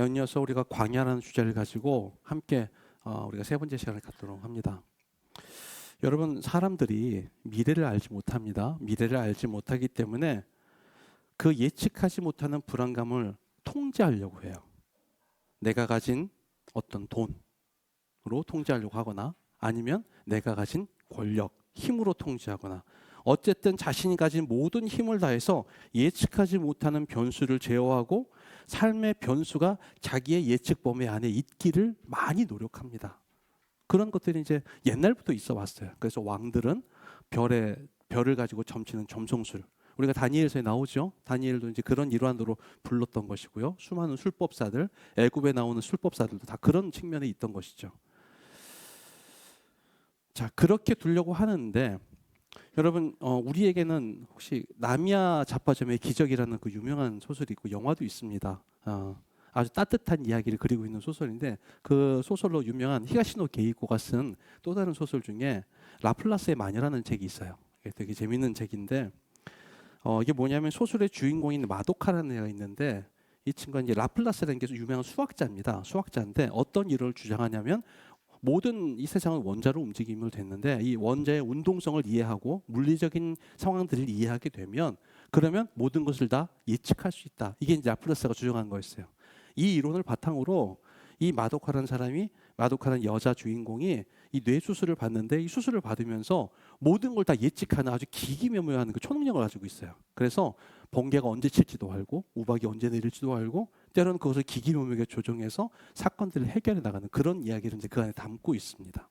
연이어서 우리가 광야라는 주제를 가지고 함께 어, 우리가 세 번째 시간을 갖도록 합니다. 여러분 사람들이 미래를 알지 못합니다. 미래를 알지 못하기 때문에 그 예측하지 못하는 불안감을 통제하려고 해요. 내가 가진 어떤 돈으로 통제하려고 하거나 아니면 내가 가진 권력, 힘으로 통제하거나 어쨌든 자신이 가진 모든 힘을 다해서 예측하지 못하는 변수를 제어하고 삶의 변수가 자기의 예측 범위 안에 있기를 많이 노력합니다. 그런 것들이 이제 옛날부터 있어 왔어요. 그래서 왕들은 별에 별을 가지고 점치는 점성술. 우리가 다니엘서에 나오죠. 다니엘도 이제 그런 일환으로 불렀던 것이고요. 수많은 술법사들, 애굽에 나오는 술법사들도 다 그런 측면에 있던 것이죠. 자, 그렇게 두려고 하는데 여러분 어, 우리에게는 혹시 나미야 잡화점의 기적이라는 그 유명한 소설이 있고 영화도 있습니다. 어, 아주 따뜻한 이야기를 그리고 있는 소설인데 그 소설로 유명한 히가시노 게이코가 쓴 또 다른 소설 중에 라플라스의 마녀라는 책이 있어요. 되게 재밌는 책인데 어, 이게 뭐냐면 소설의 주인공인 마도카라는 애가 있는데 이 친구가 이제 라플라스라는 게 유명한 수학자입니다. 수학자인데 어떤 이론을 주장하냐면 모든 이 세상은 원자로 움직임을 됐는데 이 원자의 운동성을 이해하고 물리적인 상황들을 이해하게 되면 그러면 모든 것을 다 예측할 수 있다. 이게 이제 라플라스가 주장한 거였어요. 이 이론을 바탕으로 이 마도카라는 사람이 마도카라는 여자 주인공이 이 뇌 수술을 받는데 이 수술을 받으면서 모든 걸 다 예측하는 아주 기기묘묘한 그 초능력을 가지고 있어요. 그래서 번개가 언제 칠지도 알고 우박이 언제 내릴지도 알고 때로는 그것을 기기묘묘하게 조정해서 사건들을 해결해 나가는 그런 이야기를 이제 그 안에 담고 있습니다.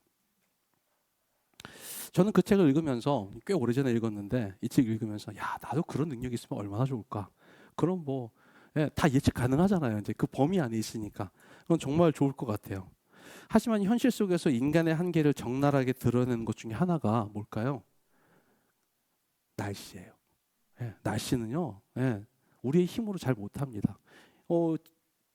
저는 그 책을 읽으면서 꽤 오래전에 읽었는데 이 책 읽으면서 야 나도 그런 능력이 있으면 얼마나 좋을까. 그럼 뭐 예, 다 예측 가능하잖아요. 이제 그 범위 안에 있으니까 그건 정말 좋을 것 같아요. 하지만 현실 속에서 인간의 한계를 적나라하게 드러내는 것 중에 하나가 뭘까요? 날씨예요. 예, 날씨는요, 예, 우리의 힘으로 잘 못합니다. 어,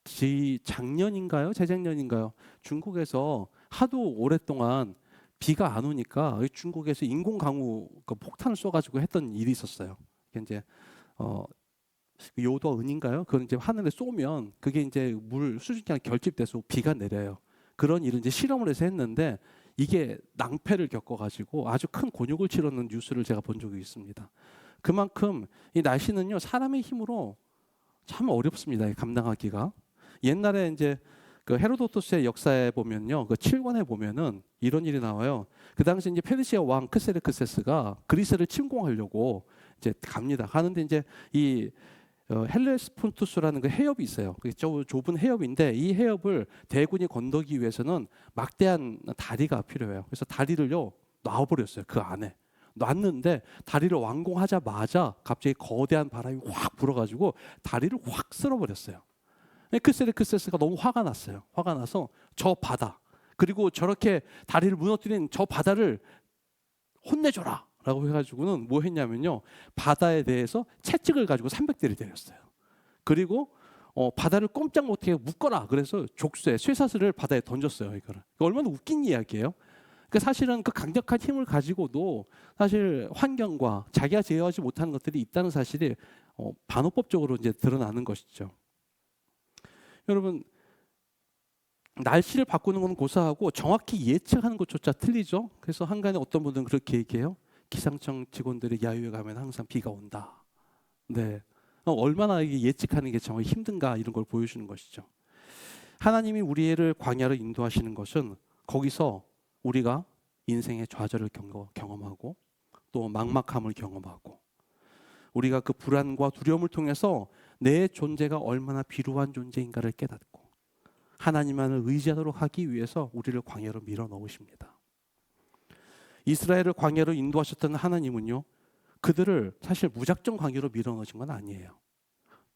지 작년인가요? 재작년인가요? 중국에서 하도 오랫동안 비가 안 오니까 중국에서 인공 강우 그 폭탄을 쏘가지고 했던 일이 있었어요. 이제 어, 요도 은인가요? 그건 이제 하늘에 쏘면 그게 이제 물 수증기가 결집돼서 비가 내려요. 그런 일을 이제 실험을 해서 했는데 이게 낭패를 겪어가지고 아주 큰 곤욕을 치르는 뉴스를 제가 본 적이 있습니다. 그만큼 이 날씨는요 사람의 힘으로 참 어렵습니다. 감당하기가 옛날에 이제 그 헤로도토스의 역사에 보면요 그 7권에 보면은 이런 일이 나와요. 그 당시 이제 페르시아 왕 크세르크세스가 그리스를 침공하려고 이제 갑니다. 가는데 이제 이 어, 헬레스폰투스라는 그 해협이 있어요. 그게 좁은 해협인데 이 해협을 대군이 건너기 위해서는 막대한 다리가 필요해요. 그래서 다리를요 놔버렸어요 그 안에. 놨는데 다리를 완공하자마자 갑자기 거대한 바람이 확 불어가지고 다리를 확 쓸어버렸어요. 크세르크세스가 너무 화가 났어요. 화가 나서 저 바다 그리고 저렇게 다리를 무너뜨린 저 바다를 혼내줘라. 라고 해가지고는 뭐 했냐면요. 바다에 대해서 채찍을 가지고 300대를 때렸어요. 그리고 어, 바다를 꼼짝 못하게 묶어라. 그래서 족쇄, 쇠사슬을 바다에 던졌어요. 이거를. 얼마나 웃긴 이야기예요. 그 사실은 그 강력한 힘을 가지고도 사실 환경과 자기가 제어하지 못하는 것들이 있다는 사실이 어, 반어법적으로 이제 드러나는 것이죠. 여러분 날씨를 바꾸는 건 고사하고 정확히 예측하는 것조차 틀리죠. 그래서 한간에 어떤 분들은 그렇게 얘기해요. 기상청 직원들이 야유에 가면 항상 비가 온다. 네. 어, 얼마나 이게 예측하는 게 정말 힘든가 이런 걸 보여주는 것이죠. 하나님이 우리를 광야로 인도하시는 것은 거기서 우리가 인생의 좌절을 경험하고 또 막막함을 경험하고 우리가 그 불안과 두려움을 통해서 내 존재가 얼마나 비루한 존재인가를 깨닫고 하나님만을 의지하도록 하기 위해서 우리를 광야로 밀어 넣으십니다. 이스라엘을 광야로 인도하셨던 하나님은요. 그들을 사실 무작정 광야로 밀어 넣으신 건 아니에요.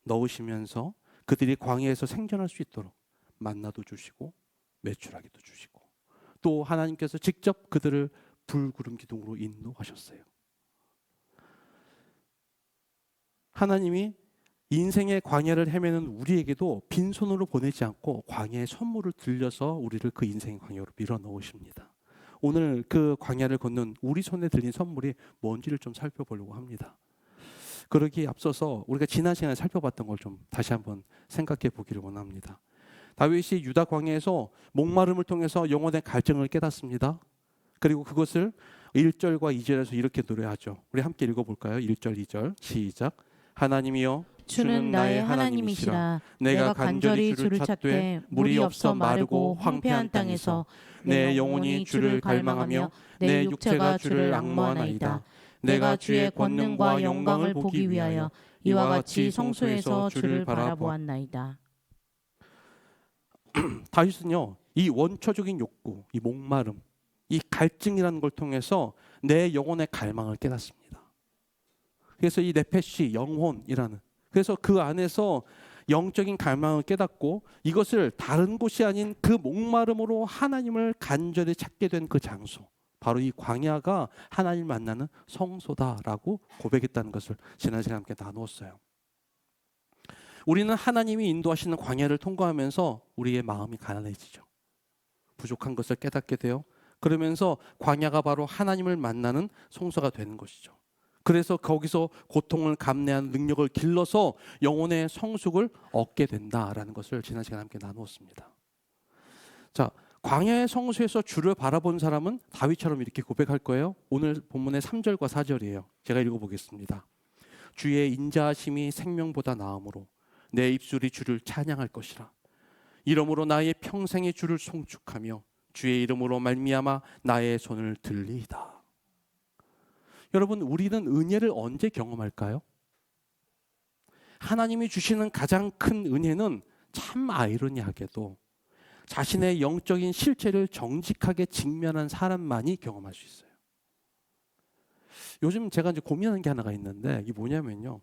넣으시면서 그들이 광야에서 생존할 수 있도록 만나도 주시고 매출하기도 주시고 또 하나님께서 직접 그들을 불구름 기둥으로 인도하셨어요. 하나님이 인생의 광야를 헤매는 우리에게도 빈손으로 보내지 않고 광야의 선물을 들려서 우리를 그 인생의 광야로 밀어 넣으십니다. 오늘 그 광야를 걷는 우리 손에 들린 선물이 뭔지를 좀 살펴보려고 합니다. 그러기에 앞서서 우리가 지난 시간에 살펴봤던 걸 좀 다시 한번 생각해 보기를 원합니다. 다윗이 유다 광야에서 목마름을 통해서 영혼의 갈증을 깨닫습니다. 그리고 그것을 1절과 2절에서 이렇게 노래하죠. 우리 함께 읽어 볼까요? 1절, 2절. 시작. 하나님이여 주는 나의 하나님이시라 내가 간절히 주를 찾되 물이 없어 마르고 황폐한 땅에서 내 영혼이 주를 갈망하며 내 육체가 주를 악모하나이다 내가 주의 권능과 영광을 보기 위하여 이와 같이 성소에서 주를 바라보았나이다 다윗은요. 이 원초적인 욕구, 이 목마름, 이 갈증이라는 걸 통해서 내 영혼의 갈망을 깨닫습니다. 그래서 이 네페시 영혼이라는 그래서 그 안에서 영적인 갈망을 깨닫고 이것을 다른 곳이 아닌 그 목마름으로 하나님을 간절히 찾게 된 그 장소 바로 이 광야가 하나님 만나는 성소다라고 고백했다는 것을 지난 시간 함께 나누었어요. 우리는 하나님이 인도하시는 광야를 통과하면서 우리의 마음이 가난해지죠. 부족한 것을 깨닫게 돼요. 그러면서 광야가 바로 하나님을 만나는 성소가 되는 것이죠. 그래서 거기서 고통을 감내하는 능력을 길러서 영혼의 성숙을 얻게 된다라는 것을 지난 시간 함께 나누었습니다. 자, 광야의 성소에서 주를 바라본 사람은 다윗처럼 이렇게 고백할 거예요. 오늘 본문의 3절과 4절이에요. 제가 읽어 보겠습니다. 주의 인자하심이 생명보다 나음으로 내 입술이 주를 찬양할 것이라. 이러므로 나의 평생의 주를 송축하며 주의 이름으로 말미암아 나의 손을 들리이다. 여러분, 우리는 은혜를 언제 경험할까요? 하나님이 주시는 가장 큰 은혜는 참 아이러니하게도 자신의 영적인 실체를 정직하게 직면한 사람만이 경험할 수 있어요. 요즘 제가 이제 고민하는 게 하나가 있는데 이게 뭐냐면요.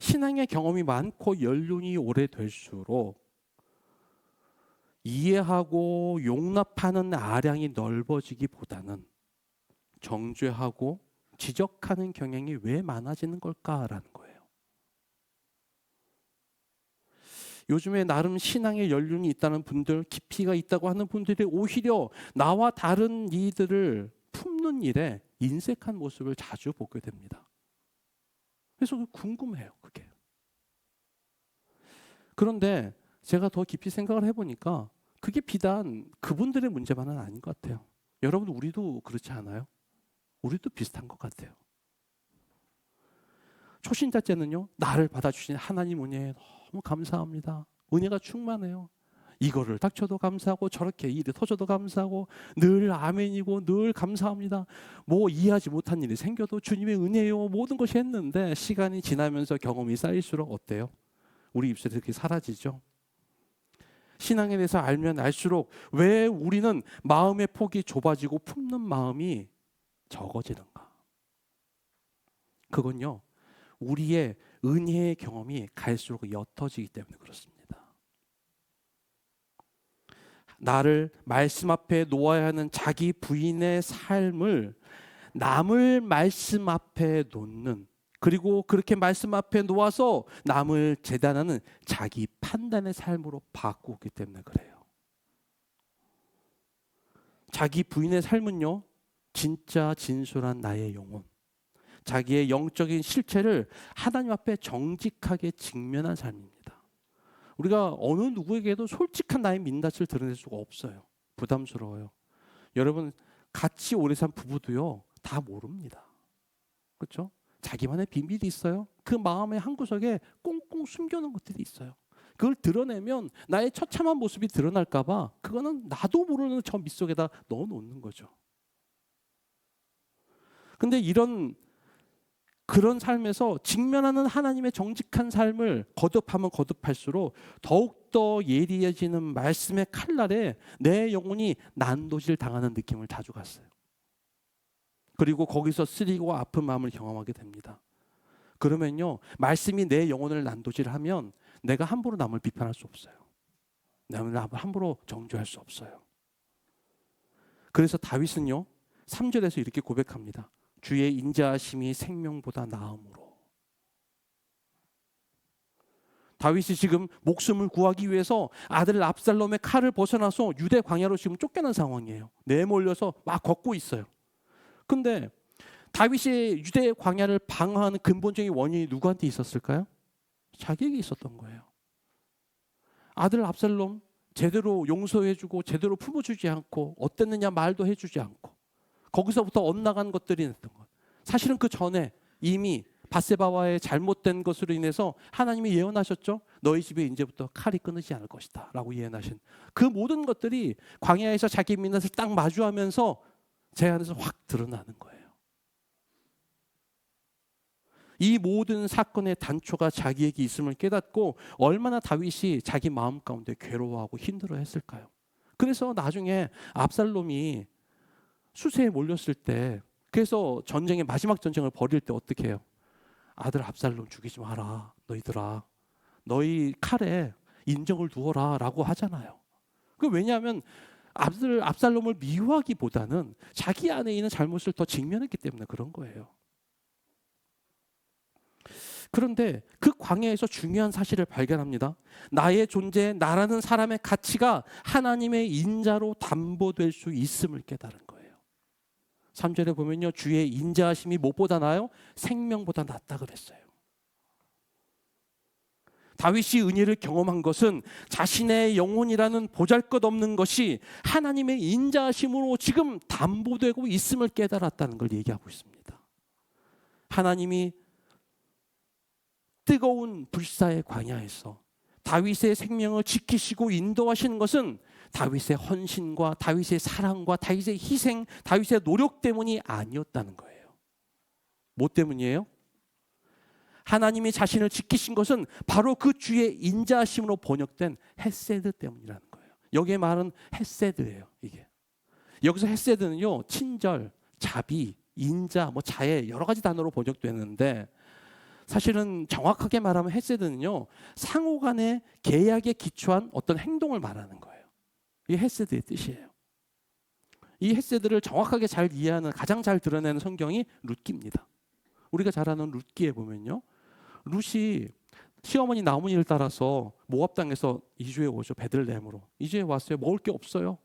신앙의 경험이 많고 연륜이 오래될수록 이해하고 용납하는 아량이 넓어지기보다는 정죄하고 지적하는 경향이 왜 많아지는 걸까라는 거예요. 요즘에 나름 신앙의 연륜이 있다는 분들, 깊이가 있다고 하는 분들이 오히려 나와 다른 이들을 품는 일에 인색한 모습을 자주 보게 됩니다. 그래서 궁금해요, 그게. 그런데 제가 더 깊이 생각을 해보니까 그게 비단 그분들의 문제만은 아닌 것 같아요. 여러분, 우리도 그렇지 않아요? 우리도 비슷한 것 같아요. 초신자 때는요, 나를 받아주신 하나님 은혜에 너무 감사합니다. 은혜가 충만해요. 이거를 닥쳐도 감사하고 저렇게 일이 터져도 감사하고 늘 아멘이고 늘 감사합니다. 뭐 이해하지 못한 일이 생겨도 주님의 은혜요 모든 것이 했는데 시간이 지나면서 경험이 쌓일수록 어때요? 우리 입술에 그렇게 사라지죠. 신앙에 대해서 알면 알수록 왜 우리는 마음의 폭이 좁아지고 품는 마음이 적어지는가? 그건요, 우리의 은혜의 경험이 갈수록 옅어지기 때문에 그렇습니다. 나를 말씀 앞에 놓아야 하는 자기 부인의 삶을 남을 말씀 앞에 놓는 그리고 그렇게 말씀 앞에 놓아서 남을 재단하는 자기 판단의 삶으로 바꾸기 때문에 그래요. 자기 부인의 삶은요, 진짜 진솔한 나의 영혼, 자기의 영적인 실체를 하나님 앞에 정직하게 직면한 삶입니다. 우리가 어느 누구에게도 솔직한 나의 민낯을 드러낼 수가 없어요. 부담스러워요. 여러분 같이 오래 산 부부도요 다 모릅니다. 그렇죠? 자기만의 비밀이 있어요. 그 마음의 한 구석에 꽁꽁 숨겨놓은 것들이 있어요. 그걸 드러내면 나의 처참한 모습이 드러날까봐 그거는 나도 모르는 저 밑속에다 넣어놓는 거죠. 근데 이런 그런 삶에서 직면하는 하나님의 정직한 삶을 거듭하면 거듭할수록 더욱더 예리해지는 말씀의 칼날에 내 영혼이 난도질 당하는 느낌을 자주 갔어요. 그리고 거기서 쓰리고 아픈 마음을 경험하게 됩니다. 그러면요, 말씀이 내 영혼을 난도질하면 내가 함부로 남을 비판할 수 없어요. 남을 함부로 정죄할 수 없어요. 그래서 다윗은요, 3절에서 이렇게 고백합니다. 주의 인자하심이 생명보다 나음으로. 다윗이 지금 목숨을 구하기 위해서 아들 압살롬의 칼을 벗어나서 유대 광야로 지금 쫓겨난 상황이에요. 내몰려서 막 걷고 있어요. 근데 다윗이 유대 광야를 방어하는 근본적인 원인이 누구한테 있었을까요? 자기에게 있었던 거예요. 아들 압살롬 제대로 용서해주고 제대로 품어주지 않고 어땠느냐 말도 해주지 않고 거기서부터 엇나간 것들이 있던 것. 사실은 그 전에 이미 바세바와의 잘못된 것으로 인해서 하나님이 예언하셨죠. 너희 집에 이제부터 칼이 끊이지 않을 것이다라고 예언하신 그 모든 것들이 광야에서 자기 민낯을 딱 마주하면서 제 안에서 확 드러나는 거예요. 이 모든 사건의 단초가 자기에게 있음을 깨닫고 얼마나 다윗이 자기 마음 가운데 괴로워하고 힘들어했을까요? 그래서 나중에 압살롬이 수세에 몰렸을 때 그래서 전쟁의 마지막 전쟁을 벌일 때 어떻게 해요? 아들 압살롬 죽이지 마라 너희들아 너희 칼에 인정을 두어라라고 하잖아요. 그 왜냐하면 압살 압살롬을 미워하기보다는 자기 안에 있는 잘못을 더 직면했기 때문에 그런 거예요. 그런데 그 광야에서 중요한 사실을 발견합니다. 나의 존재, 나라는 사람의 가치가 하나님의 인자로 담보될 수 있음을 깨달은 거예요. 3절에 보면요. 주의 인자하심이 무엇보다 나요? 생명보다 낫다 그랬어요. 다윗이 은혜를 경험한 것은 자신의 영혼이라는 보잘것없는 것이 하나님의 인자하심으로 지금 담보되고 있음을 깨달았다는 걸 얘기하고 있습니다. 하나님이 뜨거운 불사의 광야에서 다윗의 생명을 지키시고 인도하시는 것은 다윗의 헌신과 다윗의 사랑과 다윗의 희생, 다윗의 노력 때문이 아니었다는 거예요. 뭐 때문이에요? 하나님이 자신을 지키신 것은 바로 그 주의 인자하심으로 번역된 헤세드 때문이라는 거예요. 여기에 말은 헤세드예요, 이게. 여기서 헤세드는요, 친절, 자비, 인자, 뭐 자애 여러 가지 단어로 번역되는데 사실은 정확하게 말하면 헤세드는요 상호 간의 계약에 기초한 어떤 행동을 말하는 거예요. 이게 헤세드의 뜻이에요. 이 헤세드를 정확하게 잘 이해하는 가장 잘 드러내는 성경이 룻기입니다. 우리가 잘 아는 룻기에 보면요. 룻이 시어머니 나무니를 따라서 모압 땅에서 이주해 오죠 베들레헴으로 이주해 왔어요 먹을 게 없어요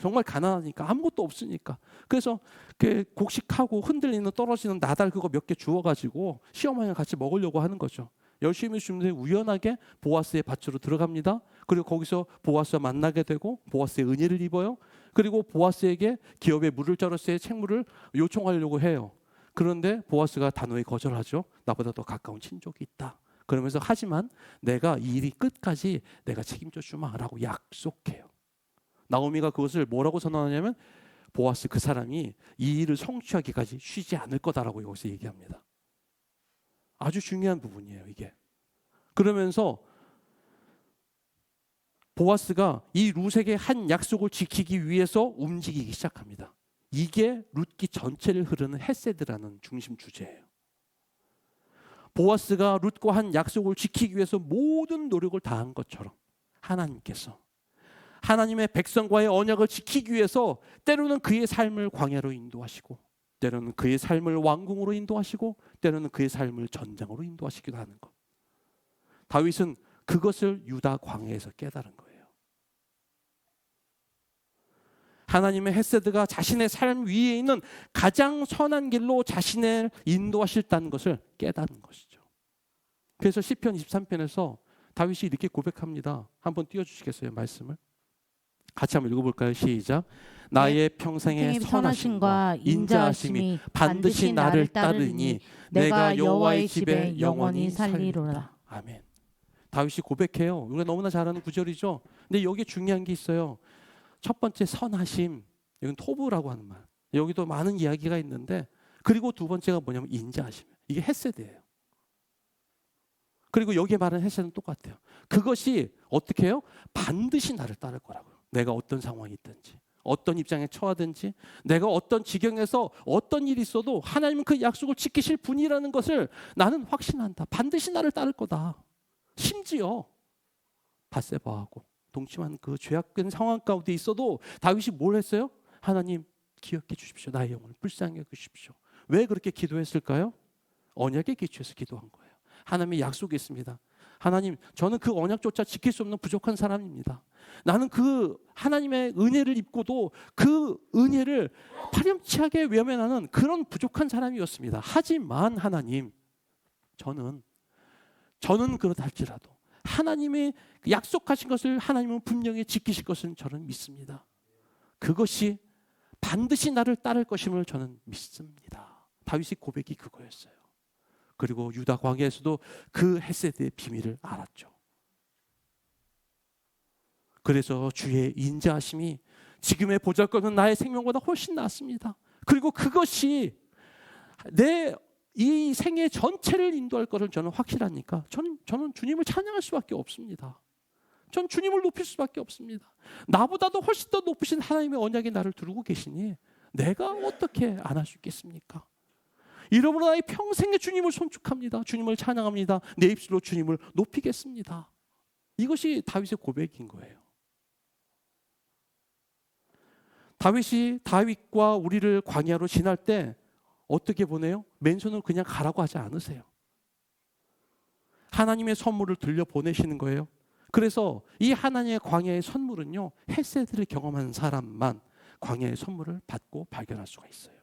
정말 가난하니까 아무것도 없으니까 그래서 그 곡식하고 흔들리는 떨어지는 나달 그거 몇 개 주워 가지고 시어머니랑 같이 먹으려고 하는 거죠. 열심히 주는데 우연하게 보아스의 밭으로 들어갑니다. 그리고 거기서 보아스와 만나게 되고 보아스의 은혜를 입어요. 그리고 보아스에게 기업에 물을 쩔었을 때 책물을 요청하려고 해요. 그런데 보아스가 단호히 거절하죠. 나보다 더 가까운 친족이 있다. 그러면서 하지만 내가 이 일이 끝까지 내가 책임져 주마라고 약속해요. 나오미가 그것을 뭐라고 선언하냐면 보아스 그 사람이 이 일을 성취하기까지 쉬지 않을 거다라고 여기서 얘기합니다. 아주 중요한 부분이에요, 이게. 그러면서 보아스가 이 룻에게 한 약속을 지키기 위해서 움직이기 시작합니다. 이게 룻기 전체를 흐르는 헤세드라는 중심 주제예요. 보아스가 룻과 한 약속을 지키기 위해서 모든 노력을 다한 것처럼 하나님께서 하나님의 백성과의 언약을 지키기 위해서 때로는 그의 삶을 광야로 인도하시고 때로는 그의 삶을 왕궁으로 인도하시고 때로는 그의 삶을 전장으로 인도하시기도 하는 것. 다윗은 그것을 유다 광야에서 깨달은 거예요. 하나님의 헤세드가 자신의 삶 위에 있는 가장 선한 길로 자신을 인도하실다는 것을 깨달은 것이죠. 그래서 시편 23편에서 다윗이 이렇게 고백합니다. 한번 띄워 주시겠어요, 말씀을? 같이 한번 읽어볼까요? 시작. 나의 평생의 선하심과 인자하심이 반드시 나를 따르니 내가 여호와의 집에 영원히 살리로라. 아멘. 다윗이 고백해요. 우리가 너무나 잘 아는 구절이죠. 근데 여기 중요한 게 있어요. 첫 번째 선하심. 이건 토부라고 하는 말. 여기도 많은 이야기가 있는데 그리고 두 번째가 뭐냐면 인자하심. 이게 헤세드예요. 그리고 여기에 말하는 헤세드는 똑같아요. 그것이 어떻게 해요? 반드시 나를 따를 거라고요. 내가 어떤 상황이 있든지 어떤 입장에 처하든지 내가 어떤 지경에서 어떤 일이 있어도 하나님은 그 약속을 지키실 분이라는 것을 나는 확신한다. 반드시 나를 따를 거다. 심지어 바세바하고 동침한 그 죄악된 상황 가운데 있어도 다윗이 뭘 했어요? 하나님 기억해 주십시오. 나의 영혼을 불쌍히 여 주십시오. 왜 그렇게 기도했을까요? 언약에 기초해서 기도한 거예요. 하나님의 약속이 있습니다. 하나님, 저는 그 언약조차 지킬 수 없는 부족한 사람입니다. 나는 그 하나님의 은혜를 입고도 그 은혜를 파렴치하게 외면하는 그런 부족한 사람이었습니다. 하지만 하나님, 저는 저는 그렇다 할지라도 하나님의 약속하신 것을 하나님은 분명히 지키실 것은 저는 믿습니다. 그것이 반드시 나를 따를 것임을 저는 믿습니다. 다윗의 고백이 그거였어요. 그리고 유다 광야에서도 그 헤세드의 비밀을 알았죠. 그래서 주의 인자하심이 지금의 보잘것없는 나의 생명보다 훨씬 낫습니다. 그리고 그것이 내 이 생애 전체를 인도할 것을 저는 확실하니까 저는 저는 주님을 찬양할 수밖에 없습니다. 전 주님을 높일 수밖에 없습니다. 나보다도 훨씬 더 높으신 하나님의 언약이 나를 두르고 계시니 내가 어떻게 안 할 수 있겠습니까? 이러므로 나의 평생에 주님을 손축합니다. 주님을 찬양합니다. 내 입술로 주님을 높이겠습니다. 이것이 다윗의 고백인 거예요. 다윗이 다윗과 우리를 광야로 지날 때 어떻게 보내요? 맨손으로 그냥 가라고 하지 않으세요. 하나님의 선물을 들려 보내시는 거예요. 그래서 이 하나님의 광야의 선물은요, 헬세드를 경험한 사람만 광야의 선물을 받고 발견할 수가 있어요.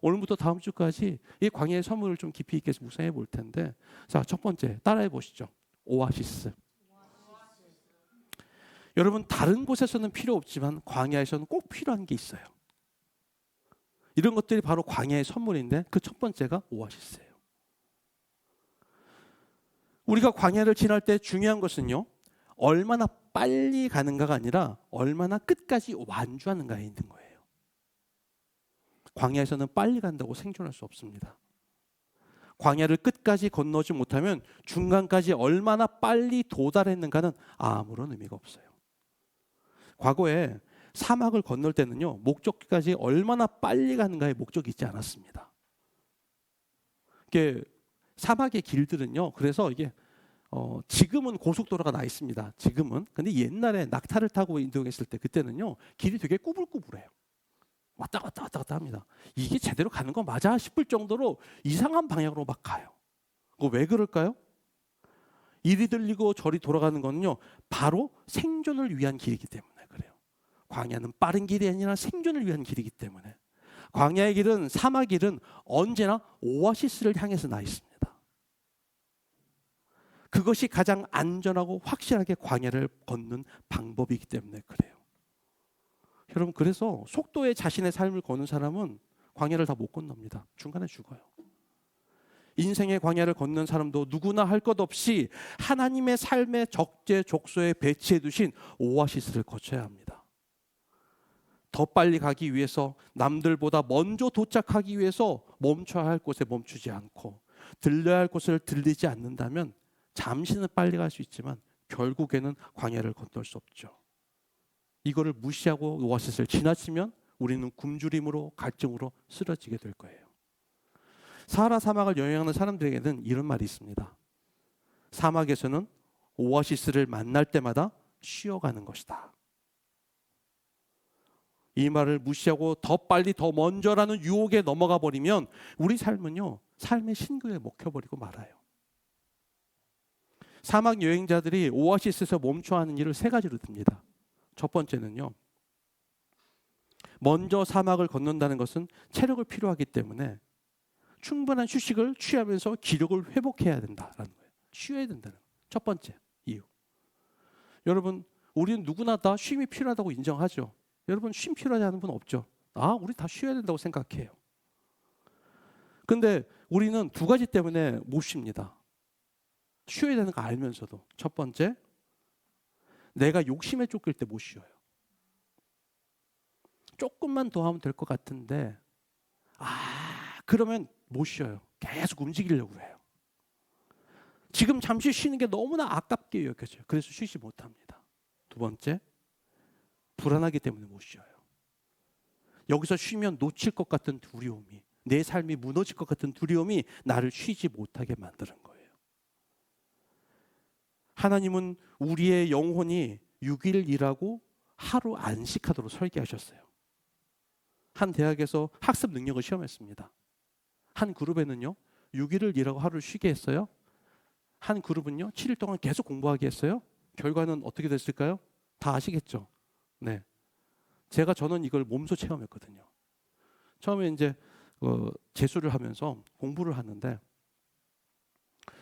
오늘부터 다음 주까지 이 광야의 선물을 좀 깊이 있게 묵상해 볼 텐데, 자, 첫 번째 따라해 보시죠. 오아시스. 여러분 다른 곳에서는 필요 없지만 광야에서는 꼭 필요한 게 있어요. 이런 것들이 바로 광야의 선물인데 그 첫 번째가 오아시스예요. 우리가 광야를 지날 때 중요한 것은요. 얼마나 빨리 가는가가 아니라 얼마나 끝까지 완주하는가에 있는 거예요. 광야에서는 빨리 간다고 생존할 수 없습니다. 광야를 끝까지 건너지 못하면 중간까지 얼마나 빨리 도달했는가는 아무런 의미가 없어요. 과거에 사막을 건널 때는요 목적지까지 얼마나 빨리 가는가에 목적이 있지 않았습니다. 이게 사막의 길들은요 그래서 이게 어, 지금은 고속도로가 나 있습니다. 지금은 근데 옛날에 낙타를 타고 이동했을 때 그때는요 길이 되게 꾸불꾸불해요. 왔다 갔다 왔다 갔다 합니다. 이게 제대로 가는 거 맞아 싶을 정도로 이상한 방향으로 막 가요. 왜 그럴까요? 이리 들리고 저리 돌아가는 거는요 바로 생존을 위한 길이기 때문에. 광야는 빠른 길이 아니라 생존을 위한 길이기 때문에 광야의 길은 사막 길은 언제나 오아시스를 향해서 나 있습니다. 그것이 가장 안전하고 확실하게 광야를 걷는 방법이기 때문에 그래요. 여러분 그래서 속도에 자신의 삶을 거는 사람은 광야를 다 못 건넙니다. 중간에 죽어요. 인생의 광야를 걷는 사람도 누구나 할 것 없이 하나님의 삶의 적재적소에 배치해 두신 오아시스를 거쳐야 합니다. 더 빨리 가기 위해서 남들보다 먼저 도착하기 위해서 멈춰야 할 곳에 멈추지 않고 들려야 할 곳을 들리지 않는다면 잠시는 빨리 갈 수 있지만 결국에는 광야를 건널 수 없죠. 이거를 무시하고 오아시스를 지나치면 우리는 굶주림으로 갈증으로 쓰러지게 될 거예요. 사하라 사막을 여행하는 사람들에게는 이런 말이 있습니다. 사막에서는 오아시스를 만날 때마다 쉬어가는 것이다. 이 말을 무시하고 더 빨리 더 먼저라는 유혹에 넘어가 버리면 우리 삶은요 삶의 신교에 먹혀버리고 말아요. 사막 여행자들이 오아시스에서 멈춰 하는 일을 세 가지로 듭니다. 첫 번째는요. 먼저 사막을 건넌다는 것은 체력을 필요하기 때문에 충분한 휴식을 취하면서 기력을 회복해야 된다라는 거예요. 쉬어야 된다는 첫 번째 이유. 여러분, 우리는 누구나 다 쉼이 필요하다고 인정하죠. 여러분 쉼 필요하지 않은 분 없죠? 아, 우리 다 쉬어야 된다고 생각해요. 근데 우리는 두 가지 때문에 못 쉽니다. 쉬어야 되는 거 알면서도. 첫 번째, 내가 욕심에 쫓길 때 못 쉬어요. 조금만 더 하면 될 것 같은데, 아, 그러면 못 쉬어요. 계속 움직이려고 해요. 지금 잠시 쉬는 게 너무나 아깝게 여겨져요. 그래서 쉬지 못합니다. 두 번째, 불안하기 때문에 못 쉬어요. 여기서 쉬면 놓칠 것 같은 두려움이 내 삶이 무너질 것 같은 두려움이 나를 쉬지 못하게 만드는 거예요. 하나님은 우리의 영혼이 6일 일하고 하루 안식하도록 설계하셨어요. 한 대학에서 학습 능력을 시험했습니다. 한 그룹에는요, 6일을 일하고 하루 쉬게 했어요. 한 그룹은요, 7일 동안 계속 공부하게 했어요. 결과는 어떻게 됐을까요? 다 아시겠죠? 네. 제가 저는 이걸 몸소 체험했거든요. 처음에 이제 어, 재수를 하면서 공부를 하는데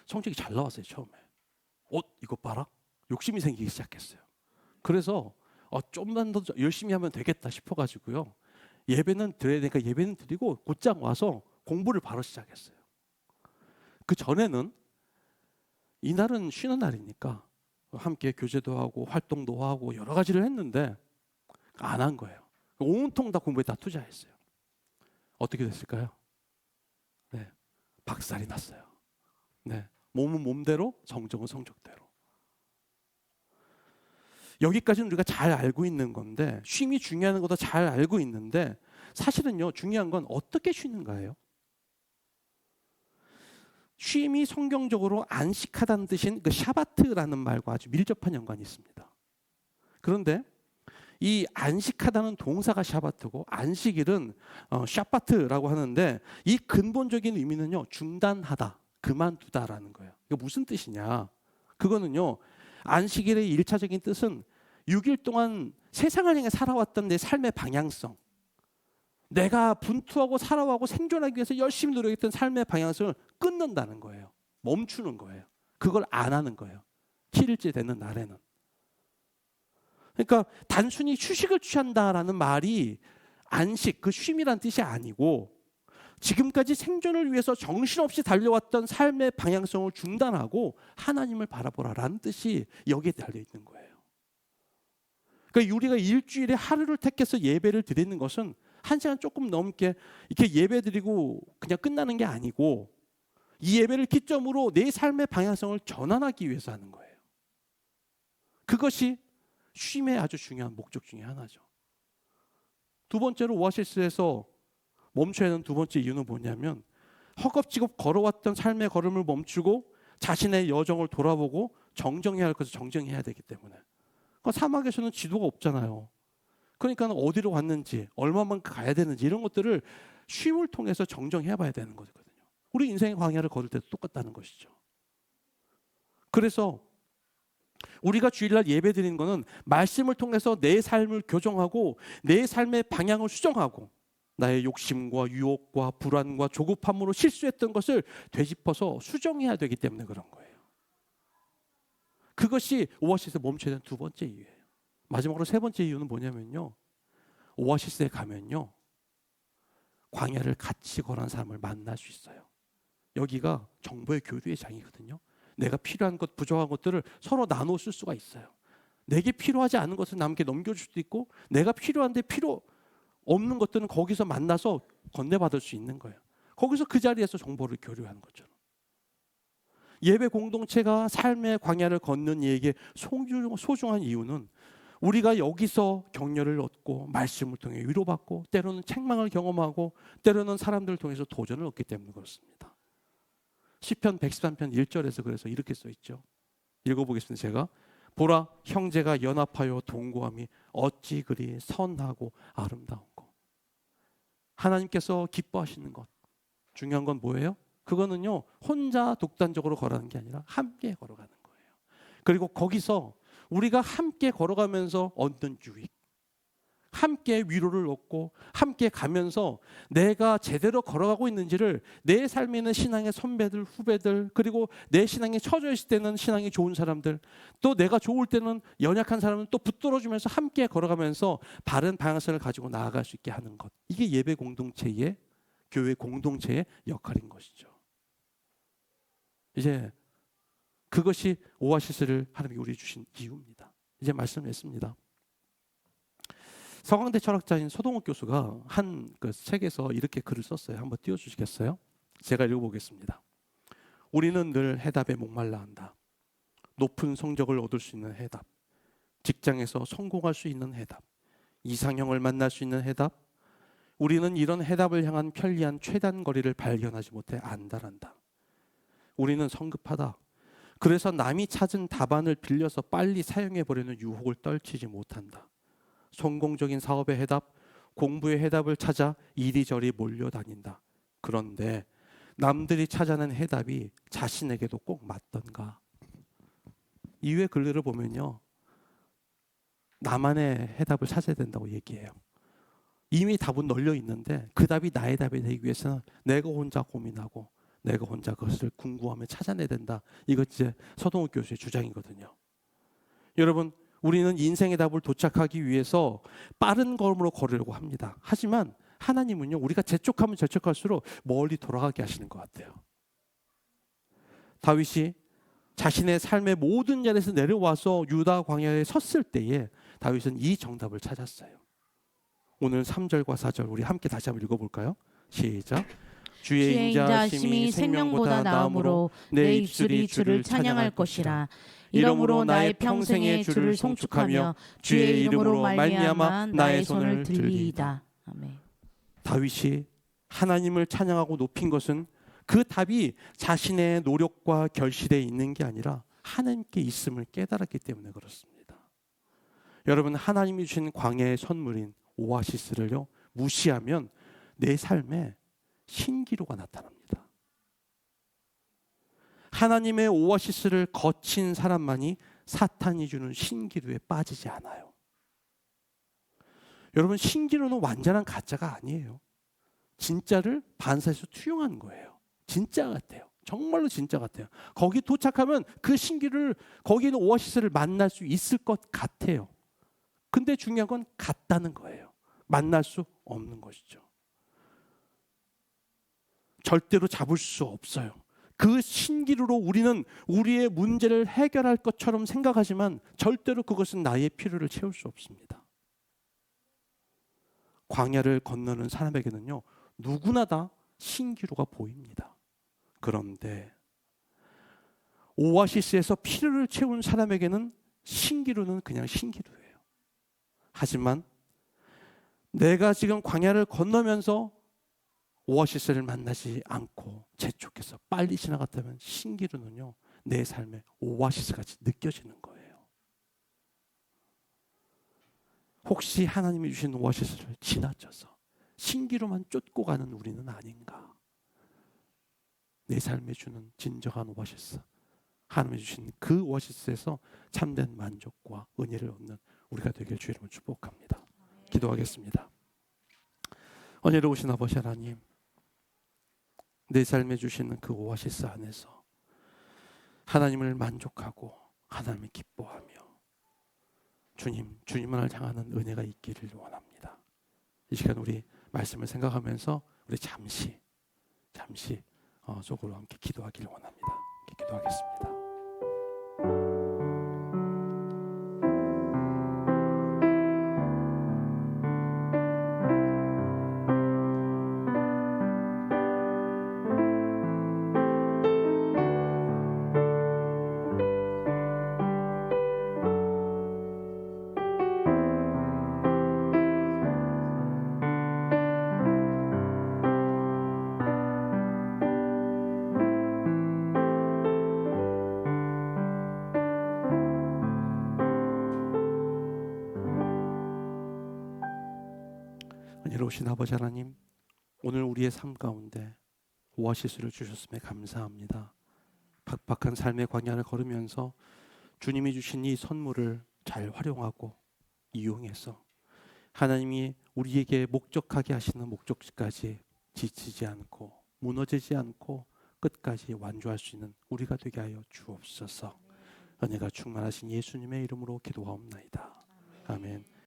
성적이 잘 나왔어요 처음에. 어 이거 봐라 욕심이 생기기 시작했어요. 그래서 어, 좀만 더 열심히 하면 되겠다 싶어가지고요. 예배는 드려야 되니까 예배는 드리고 곧장 와서 공부를 바로 시작했어요. 그 전에는 이날은 쉬는 날이니까 함께 교제도 하고 활동도 하고 여러 가지를 했는데 안 한 거예요. 온통 다 공부에 다 투자했어요. 어떻게 됐을까요? 네, 박살이 났어요. 네, 몸은 몸대로, 성적은 성적대로. 여기까지는 우리가 잘 알고 있는 건데 쉼이 중요한 것도 잘 알고 있는데 사실은요 중요한 건 어떻게 쉬는가예요. 쉼이 성경적으로 안식하다는 뜻인 그 샤바트라는 말과 아주 밀접한 연관이 있습니다. 그런데 이 안식하다는 동사가 샤바트고 안식일은 어, 샤바트라고 하는데 이 근본적인 의미는요 중단하다, 그만두다라는 거예요. 이게 무슨 뜻이냐? 그거는요 안식일의 일차적인 뜻은 6일 동안 세상을 향해 살아왔던 내 삶의 방향성, 내가 분투하고 살아가고 생존하기 위해서 열심히 노력했던 삶의 방향성을 끊는다는 거예요. 멈추는 거예요. 그걸 안 하는 거예요. 7일째 되는 날에는. 그러니까 단순히 휴식을 취한다라는 말이 안식, 그 쉼이란 뜻이 아니고 지금까지 생존을 위해서 정신없이 달려왔던 삶의 방향성을 중단하고 하나님을 바라보라라는 뜻이 여기에 달려 있는 거예요. 그러니까 우리가 일주일에 하루를 택해서 예배를 드리는 것은 한 시간 조금 넘게 이렇게 예배 드리고 그냥 끝나는 게 아니고 이 예배를 기점으로 내 삶의 방향성을 전환하기 위해서 하는 거예요. 그것이 쉼의 아주 중요한 목적 중에 하나죠. 두 번째로 오아시스에서 멈춰야 하는 두 번째 이유는 뭐냐면 허겁지겁 걸어왔던 삶의 걸음을 멈추고 자신의 여정을 돌아보고 정정해야 할 것을 정정해야 되기 때문에 그러니까 사막에서는 지도가 없잖아요. 그러니까 어디로 갔는지 얼마만큼 가야 되는지 이런 것들을 쉼을 통해서 정정해 봐야 되는 거거든요. 우리 인생의 광야를 걸을 때도 똑같다는 것이죠. 그래서 우리가 주일날 예배 드리는 것은 말씀을 통해서 내 삶을 교정하고 내 삶의 방향을 수정하고 나의 욕심과 유혹과 불안과 조급함으로 실수했던 것을 되짚어서 수정해야 되기 때문에 그런 거예요. 그것이 오아시스에 멈춰야 되는 두 번째 이유예요. 마지막으로 세 번째 이유는 뭐냐면요. 오아시스에 가면요. 광야를 같이 걸은 사람을 만날 수 있어요. 여기가 정보의 교류의 장이거든요. 내가 필요한 것, 부족한 것들을 서로 나눠 쓸 수가 있어요. 내게 필요하지 않은 것을 남에게 넘겨줄 수도 있고, 내가 필요한데 필요 없는 것들은 거기서 만나서 건네받을 수 있는 거예요. 거기서 그 자리에서 정보를 교류하는 것처럼. 예배 공동체가 삶의 광야를 걷는 이에게 소중한 이유는 우리가 여기서 격려를 얻고 말씀을 통해 위로받고 때로는 책망을 경험하고 때로는 사람들을 통해서 도전을 얻기 때문에 그렇습니다. 시편 113편 1절에서 그래서 이렇게 써 있죠. 읽어보겠습니다. 제가 보라 형제가 연합하여 동거함이 어찌 그리 선하고 아름다운 것. 하나님께서 기뻐하시는 것. 중요한 건 뭐예요? 그거는요 혼자 독단적으로 걸어가는 게 아니라 함께 걸어가는 거예요. 그리고 거기서 우리가 함께 걸어가면서 얻는 유익, 함께 위로를 얻고 함께 가면서 내가 제대로 걸어가고 있는지를 내 삶에 있는 신앙의 선배들, 후배들 그리고 내 신앙이 처져 있을 때는 신앙이 좋은 사람들 또 내가 좋을 때는 연약한 사람은 또 붙들어주면서 함께 걸어가면서 바른 방향성을 가지고 나아갈 수 있게 하는 것 이게 예배 공동체의 교회 공동체의 역할인 것이죠. 이제 그것이 오아시스를 하나님이 우리 주신 이유입니다. 이제 말씀했습니다. 서강대 철학자인 소동욱 교수가 한 그 책에서 이렇게 글을 썼어요. 한번 띄워주시겠어요? 제가 읽어보겠습니다. 우리는 늘 해답에 목말라 한다. 높은 성적을 얻을 수 있는 해답, 직장에서 성공할 수 있는 해답, 이상형을 만날 수 있는 해답. 우리는 이런 해답을 향한 편리한 최단 거리를 발견하지 못해 안달한다. 우리는 성급하다. 그래서 남이 찾은 답안을 빌려서 빨리 사용해 보려는 유혹을 떨치지 못한다. 성공적인 사업의 해답, 공부의 해답을 찾아 이리저리 몰려다닌다. 그런데 남들이 찾아낸 해답이 자신에게도 꼭 맞던가? 이후의 글들을 보면요. 나만의 해답을 찾아야 된다고 얘기해요. 이미 답은 널려 있는데 그 답이 나의 답이 되기 위해서는 내가 혼자 고민하고 내가 혼자 그것을 궁구하며 찾아내야 된다. 이것 이제 서동욱 교수의 주장이거든요. 여러분, 우리는 인생의 답을 도착하기 위해서 빠른 걸음으로 걸으려고 합니다. 하지만 하나님은요, 우리가 재촉하면 재촉할수록 멀리 돌아가게 하시는 것 같아요. 다윗이 자신의 삶의 모든 자리에서 내려와서 유다 광야에 섰을 때에 다윗은 이 정답을 찾았어요. 오늘 3절과 4절 우리 함께 다시 한번 읽어볼까요? 시작. 주의 인자심이 생명보다 나음으로 내 입술이 주를 찬양할 것이라 이러므로 나의 평생에 주를 송축하며 주의 이름으로 말미암아 나의 손을 들리이다. 아멘. 다윗이 하나님을 찬양하고 높인 것은 그 답이 자신의 노력과 결실에 있는 게 아니라 하나님께 있음을 깨달았기 때문에 그렇습니다. 여러분 하나님이 주신 광야의 선물인 오아시스를요 무시하면 내 삶에 신기루가 나타납니다. 하나님의 오아시스를 거친 사람만이 사탄이 주는 신기루에 빠지지 않아요. 여러분 신기루는 완전한 가짜가 아니에요. 진짜를 반사해서 투영한 거예요. 진짜 같아요. 정말로 진짜 같아요. 거기 도착하면 그 신기를 거기 있는 오아시스를 만날 수 있을 것 같아요. 근데 중요한 건 같다는 거예요. 만날 수 없는 것이죠. 절대로 잡을 수 없어요. 그 신기루로 우리는 우리의 문제를 해결할 것처럼 생각하지만 절대로 그것은 나의 필요를 채울 수 없습니다. 광야를 건너는 사람에게는요, 누구나 다 신기루가 보입니다. 그런데 오아시스에서 필요를 채운 사람에게는 신기루는 그냥 신기루예요. 하지만 내가 지금 광야를 건너면서 오아시스를 만나지 않고 재촉해서 빨리 지나갔다면 신기루는요 내 삶에 오아시스 같이 느껴지는 거예요. 혹시 하나님이 주신 오아시스를 지나쳐서 신기루만 쫓고 가는 우리는 아닌가? 내 삶에 주는 진정한 오아시스, 하나님이 주신 그 오아시스에서 참된 만족과 은혜를 얻는 우리가 되길 주의 이름으로 축복합니다. 기도하겠습니다. 은혜로우신 아버지 하나님, 내 삶에 주시는 그 오아시스 안에서 하나님을 만족하고 하나님을 기뻐하며 주님, 주님을 향하는 은혜가 있기를 원합니다. 이 시간 우리 말씀을 생각하면서 우리 잠시, 잠시 어, 속으로 함께 기도하기를 원합니다. 기도하겠습니다. 은혜로우신 아버지 하나님, 오늘 우리의 삶 가운데 오아시스를 주셨음에 감사합니다. 팍팍한 삶의 광야를 걸으면서 주님이 주신 이 선물을 잘 활용하고 이용해서 하나님이 우리에게 목적하게 하시는 목적지까지 지치지 않고 무너지지 않고 끝까지 완주할 수 있는 우리가 되게 하여 주옵소서. 은혜가 충만하신 예수님의 이름으로 기도하옵나이다. 아멘.